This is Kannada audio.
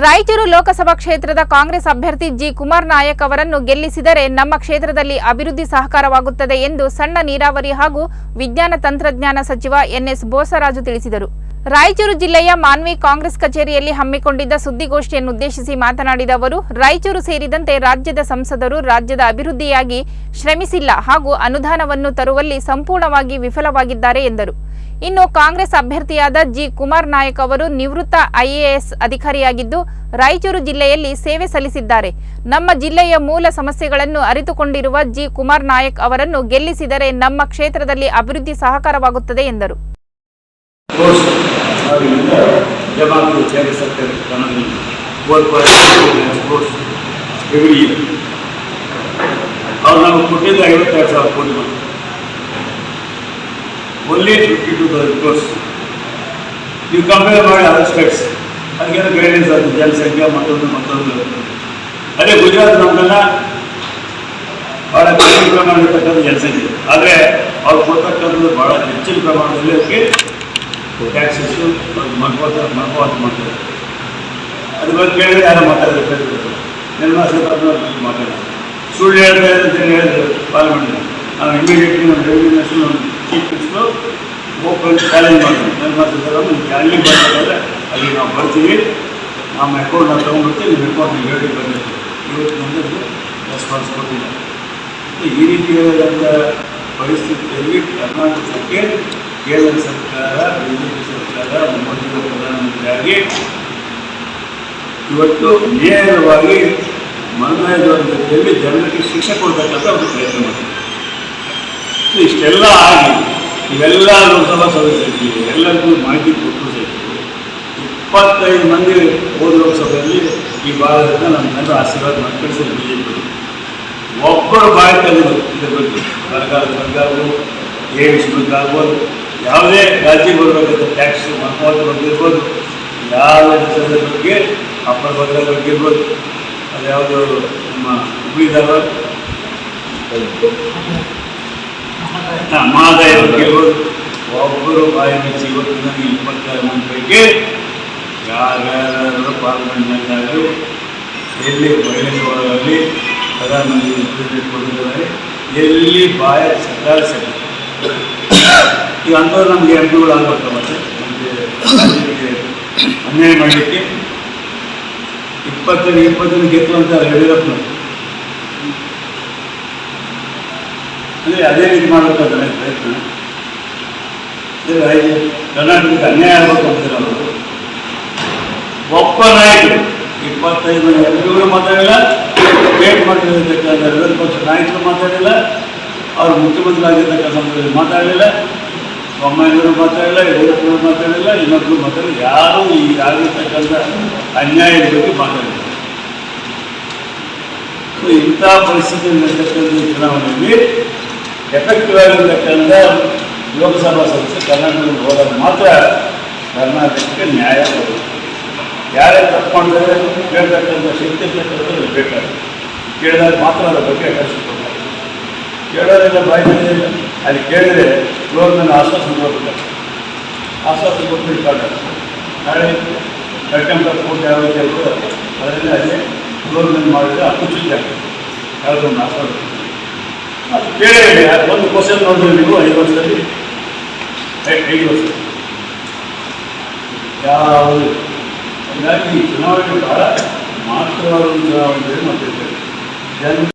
ರಾಯಚೂರು ಲೋಕಸಭಾ ಕ್ಷೇತ್ರದ ಕಾಂಗ್ರೆಸ್ ಅಭ್ಯರ್ಥಿ ಜಿ ಕುಮಾರ್ ನಾಯಕ್ ಅವರನ್ನು ಗೆಲ್ಲಿಸಿದರೆ ನಮ್ಮ ಕ್ಷೇತ್ರದಲ್ಲಿ ಅಭಿವೃದ್ಧಿ ಸಹಕಾರವಾಗುತ್ತದೆ ಎಂದು ಸಣ್ಣ ನೀರಾವರಿ ಹಾಗೂ ವಿಜ್ಞಾನ ತಂತ್ರಜ್ಞಾನ ಸಚಿವ ಎನ್ಎಸ್ ಬೋಸರಾಜು ತಿಳಿಸಿದರು. ರಾಯಚೂರು ಜಿಲ್ಲೆಯ ಮಾನ್ವಿ ಕಾಂಗ್ರೆಸ್ ಕಚೇರಿಯಲ್ಲಿ ಹಮ್ಮಿಕೊಂಡಿದ್ದ ಸುದ್ದಿಗೋಷ್ಠಿಯನ್ನುದ್ದೇಶಿಸಿ ಮಾತನಾಡಿದ ಅವರು, ರಾಯಚೂರು ಸೇರಿದಂತೆ ರಾಜ್ಯದ ಸಂಸದರು ರಾಜ್ಯದ ಅಭಿವೃದ್ಧಿಯಾಗಿ ಶ್ರಮಿಸಿಲ್ಲ ಹಾಗೂ ಅನುದಾನವನ್ನು ತರುವಲ್ಲಿ ಸಂಪೂರ್ಣವಾಗಿ ವಿಫಲವಾಗಿದ್ದಾರೆ ಎಂದರು. ಇನ್ನು ಕಾಂಗ್ರೆಸ್ ಅಭ್ಯರ್ಥಿಯಾದ ಜಿ. ಕುಮಾರ್ ನಾಯಕ್ ಅವರು ನಿವೃತ್ತ ಐಎಎಸ್ ಅಧಿಕಾರಿಯಾಗಿದ್ದು, ರಾಯಚೂರು ಜಿಲ್ಲೆಯಲ್ಲಿ ಸೇವೆ ಸಲ್ಲಿಸಿದ್ದಾರೆ. ನಮ್ಮ ಜಿಲ್ಲೆಯ ಮೂಲ ಸಮಸ್ಯೆಗಳನ್ನು ಅರಿತುಕೊಂಡಿರುವ ಜಿ. ಕುಮಾರ್ ನಾಯಕ್ ಅವರನ್ನು ಗೆಲ್ಲಿಸಿದರೆ ನಮ್ಮ ಕ್ಷೇತ್ರದಲ್ಲಿ ಅಭಿವೃದ್ಧಿ ಸಹಕಾರವಾಗುತ್ತದೆ ಎಂದರು. ಅವರಿಂದ ಜಮಾತು ಕೇಂದ್ರ ಸರ್ಕಾರ ಕಾನೂನು ಸ್ಪೋರ್ಟ್ಸ್ ಎವ್ರಿ ಇಯರ್ ಅವ್ರು ನಮಗೆ ಕೊಟ್ಟಿದ್ದು ಐವತ್ತೆರಡು ಸಾವಿರ ಕೋಟಿ only fifty two thousand crores ನೀವು ಕಂಪೇರ್ ಮಾಡಿ ಅದರ್ ಸ್ಟೇಟ್ಸ್ ಅದಕ್ಕೆಲ್ಲ ಗೈಡೆನ್ಸ್ ಅದು, ಜನಸಂಖ್ಯೆ ಮತ್ತೊಂದು ಮತ್ತೊಂದು ಅದೇ ಗುಜರಾತ್ ನಮ್ಮೆಲ್ಲ ಭಾಳ ಕಡಿಮೆ ಪ್ರಮಾಣದಲ್ಲಿರ್ತಕ್ಕಂಥ ಜನಸಂಖ್ಯೆ. ಆದರೆ ಅವ್ರು ಕೊಡ್ತಕ್ಕಂಥದ್ದು ಭಾಳ ಹೆಚ್ಚಿನ ಪ್ರಮಾಣದಲ್ಲಿ ಅದಕ್ಕೆ ಟ್ಯಾಕ್ಸಸ್ಸು ಮಗ್ವಾತ ಮಗ್ವಾತ ಮಾಡ್ತಾರೆ ಅದ್ರ ಬಗ್ಗೆ ಕೇಳಿದ್ರೆ ಯಾರು ಮಾತಾಡಬೇಕು ನಿರ್ಮಲಾ ಸೀತಾರಾಮನ್ ಮಾತಾಡಿದ್ರು ಸುಳ್ಳು ಹೇಳ್ತಾ ಇದೆ ಅಂತ ಹೇಳಿ ಹೇಳಿದ್ರು ಪಾರ್ಲಿಮೆಂಟ್ ನಾನು ಇಮಿಡಿಯೇಟ್ಲಿ ನಮ್ಮ revenue national chief minister open challenge ಮಾಡ್ತೀನಿ ನಿರ್ಮಲಾ ಸೀತಾರಾಮನ್ ಅಲ್ಲಿ ಬರ್ತಾರೆ ಅಲ್ಲಿ ನಾವು ಬರ್ತೀವಿ ನಮ್ಮ ಅಕೌಂಟ್ ನಾವು ತೊಗೊಂಡ್ಬಿಡ್ತೀವಿ ನಿಮ್ಮ ಅಕೌಂಟ್ ನೀವು ಹೇಳಿ ಬಂದಿರ್ತೀವಿ ಇವತ್ತು ನಮ್ಮದು ರೆಸ್ಪಾನ್ಸ್ ಕೊಟ್ಟಿಲ್ಲ ಈ ರೀತಿಯಾದಂಥ ಪರಿಸ್ಥಿತಿಯಲ್ಲಿ ಕರ್ನಾಟಕಕ್ಕೆ ಕೇಂದ್ರ ಸರ್ಕಾರ, ಬಿಜೆಪಿ ಸರ್ಕಾರ ಮೋದಿ ಅವರು ಪ್ರಧಾನಮಂತ್ರಿಯಾಗಿ ಇವತ್ತು ನೇರವಾಗಿ ಜೊತೆಯಲ್ಲಿ ಜನರಿಗೆ ಶಿಕ್ಷೆ ಕೊಡ್ತಕ್ಕಂಥ ಒಂದು ಪ್ರಯತ್ನ ಮಾಡ್ತಾರೆ. ಇಷ್ಟೆಲ್ಲ ಆಗಿ ಇವೆಲ್ಲ ಲೋಕಸಭಾ ಸದಸ್ಯರಿಗೆ ಎಲ್ಲರಿಗೂ ಮಾಹಿತಿ ಕೊಟ್ಟು ಸಹಿತ ಇಪ್ಪತ್ತೈದು ಮಂದಿ ಹೋದ ಲೋಕಸಭೆಯಲ್ಲಿ ಈ ಭಾಗದಿಂದ ನಮ್ಮ ಜನರು ಆಶೀರ್ವಾದ ಮಾಡಿ ಬಿಜೆಪಿ ಬಿ ಒಬ್ಬರು ಬಾಯಿ ತಂದರು ಇದ್ರ ಬಗ್ಗೆ ಸರ್ಕಾರ ಸರ್ಕಾರವು ಎ ಬಗ್ಗೆ ಆಗ್ಬೋದು ಯಾವುದೇ ರಾಜ್ಯಕ್ಕೆ ಬರಬೇಕಾದ ಟ್ಯಾಕ್ಸ್ ಮಹತ್ವದ ಬಗ್ಗೆ ಇರ್ಬೋದು. ಯಾವ ವಿಷಯದ ಬಗ್ಗೆ ಅಪ್ಪರ ಬಗ್ಗೆ ಇರ್ಬೋದು. ಅದು ಯಾವುದು ನಮ್ಮ ಹುಬ್ಳಿದಾಗ ಹಾಂ ಮಹಾದಾಯ ಬಗ್ಗೆ ಇರ್ಬೋದು. ಒಬ್ಬರು ಬಾಯಿ ಮುಚ್ಚಿ ಇವತ್ತು ನನಗೆ ಇಪ್ಪತ್ತಾರು ಮಂದಿ ಬಗ್ಗೆ ಯಾರ್ಯಾರು ಪಾರ್ಲಿಮೆಂಟ್ನಲ್ಲಾಗಲಿ ಎಲ್ಲಿ ಬಯಲಿಸುವಲ್ಲಿ ಪ್ರಧಾನಮಂತ್ರಿ ಕೊಟ್ಟಿದ್ದಾರೆ ಎಲ್ಲಿ ಬಾಯ ಸರ್ಕಾರ ಸರಿ. ಈಗ ಅಂಥವ್ರು ನಮಗೆ ಆಗ್ಬೇಕು ಮತ್ತೆ ಅನ್ಯಾಯ ಮಾಡಲಿಕ್ಕೆ ಇಪ್ಪತ್ತೈದು ಇಪ್ಪತ್ತೈದು ಗೆದ್ದು ಅಂತ ಯಡಿಯೂರಪ್ಪನವರು ಅಂದರೆ ಅದೇ ರೀತಿ ಮಾಡಬೇಕಾದ್ರೆ ಪ್ರಯತ್ನ ಕರ್ನಾಟಕಕ್ಕೆ ಅನ್ಯಾಯ ಆಗಬೇಕು ಅಂತಾರೆ ಅವರು. ಒಬ್ಬ ನಾಯಕರು, ಇಪ್ಪತ್ತೈದು ಎಂಪಿಗಳು ಮಾತಾಡಿಲ್ಲ ಪೇಟ್ ಮಟ್ಟದಲ್ಲಿರ್ತಕ್ಕಂಥ ವಿರೋಧ ಪಕ್ಷ ನಾಯಕರು ಮಾತಾಡಿಲ್ಲ, ಅವರು ಮುಖ್ಯಮಂತ್ರಿ ಆಗಿರ್ತಕ್ಕಂಥ ಮಾತಾಡಲಿಲ್ಲ ಬೊಮ್ಮಾಯಿನವರು ಮಾತಾಡಿಲ್ಲ ಯಡಿಯೂರಪ್ಪನವರು ಮಾತಾಡಿಲ್ಲ ಇನ್ನೊಬ್ಬರು ಮಾತಾಡಿಲ್ಲ ಯಾರೂ ಈ ಆಗಿರ್ತಕ್ಕಂಥ ಅನ್ಯಾಯದ ಬಗ್ಗೆ ಮಾತಾಡಿಲ್ಲ ಸೊ ಇಂಥ ಪರಿಸ್ಥಿತಿಯಲ್ಲಿ ನಡೆತಕ್ಕಂಥ ಚುನಾವಣೆಯಲ್ಲಿ ಎಫೆಕ್ಟಿವ್ ಆಗಿರ್ತಕ್ಕಂಥ ಲೋಕಸಭಾ ಸದಸ್ಯ ಕರ್ನಾಟಕದಲ್ಲಿ ಹೋದಾಗ ಮಾತ್ರ ಕರ್ನಾಟಕಕ್ಕೆ ನ್ಯಾಯ ಬರುತ್ತೆ. ಯಾರೇ ತಪ್ಪು ಕೇಳ್ತಕ್ಕಂಥ ಶಕ್ತಿ ಕ್ಷೇತ್ರದಲ್ಲಿ ಬೇಕಾಗುತ್ತೆ. ಕೇಳಿದಾಗ ಮಾತ್ರ ಅದರ ಬಗ್ಗೆ ಕಳಿಸಿಕೊಡ್ತಾರೆ ಕೇಳೋದಿಲ್ಲ ಬಾಯಿಲ್ಲ ಅಲ್ಲಿ ಕೇಳಿದ್ರೆ ಇವರು ನನ್ನ ಆಶ್ವಾಸನೆ ಕೊಡ್ಬೇಕು ಆಶ್ವಾಸನೆ ಕೊಟ್ಟು ನಾಳೆ ಕಟ್ಟಂತ ಕೋರ್ಟ್ ಯಾವ ರೀತಿ ಆಯಿತು ಅದರಲ್ಲಿ ಅಲ್ಲಿ ಗೌರ್ಮೆಂಟ್ ಮಾಡಿದ್ರೆ ಅಪುಚಿತ ಯಾವುದೋ ಒಂದು ಆಶ್ವಾಸನೆ ಅದು ಕೇಳಿ ಒಂದು ಕ್ವಶನ್ ನೋಡಿದ್ರೆ ನೀವು ಐದು ವರ್ಷದಲ್ಲಿ ಐದು ವರ್ಷ ಯಾವುದು? ಹೀಗಾಗಿ ಚುನಾವಣೆ ಭಾಳ ಮಹತ್ವವಾದ ಒಂದು ಚುನಾವಣೆ ಹೇಳ್ತೇವೆ ಜನ